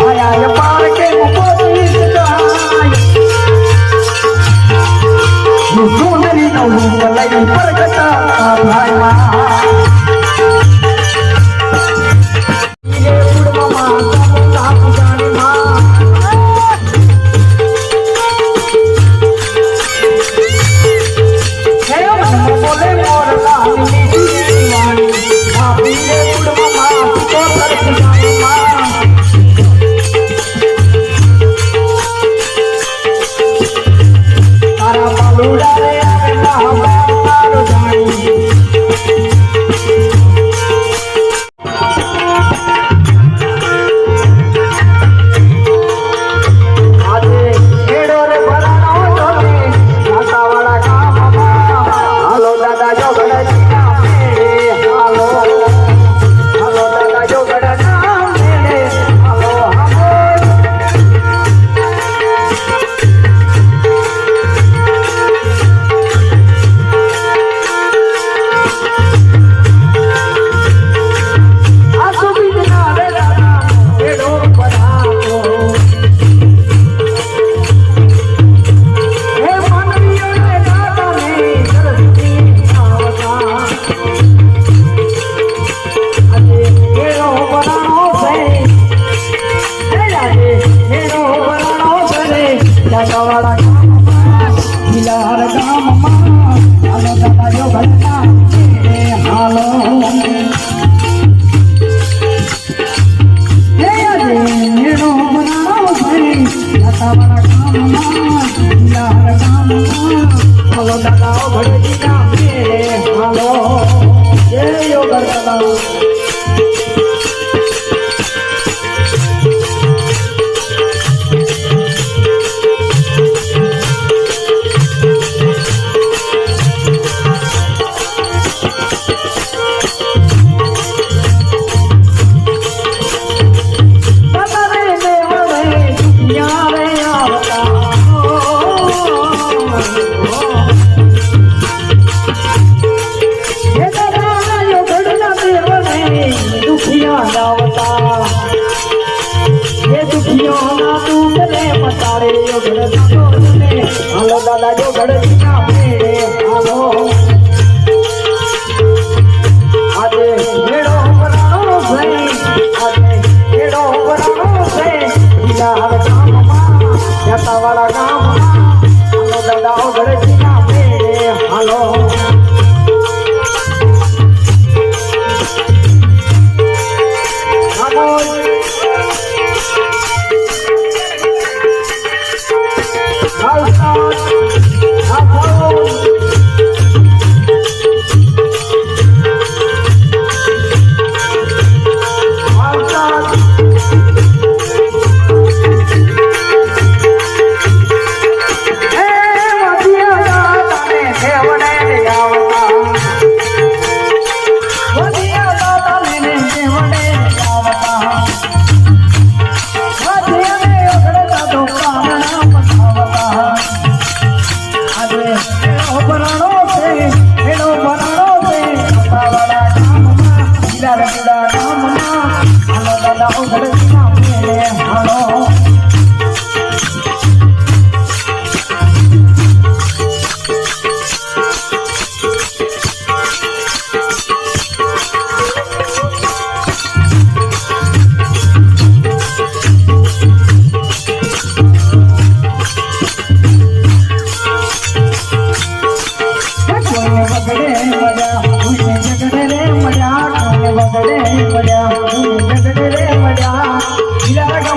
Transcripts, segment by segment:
ஆயாயப்பா i Oh, yeah. હાલો દાદા જો ગણપતિ ના મેળે હાલો આજે મેળો ભરાણો છે આજે મેળો ભરાણો ದಾರ ಕೂಡ ನಾಮ ನಾಮ ಅಲಗಲ ಉಗಳ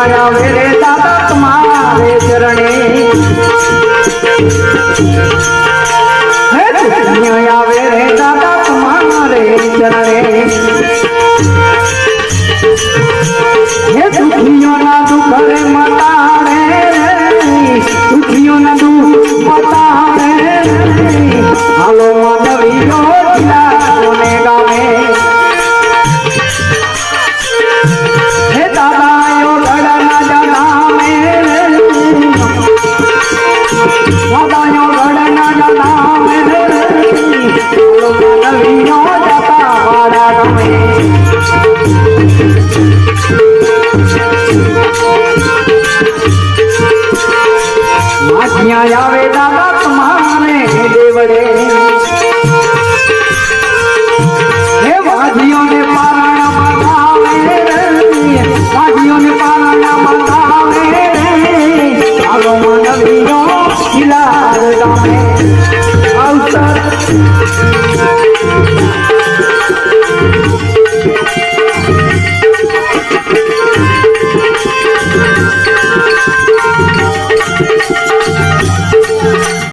આવે રે દાદા તમારે ચરણે. હે આવે રે દાદા તમારે ચરણે. ન્યાય આવે દાદા તમારે દેવડે. હે વાદીઓને પારણા બતાવે વાદીઓને પારણા બતાવે ચાલો માનવીનો ખિલાર ગામે.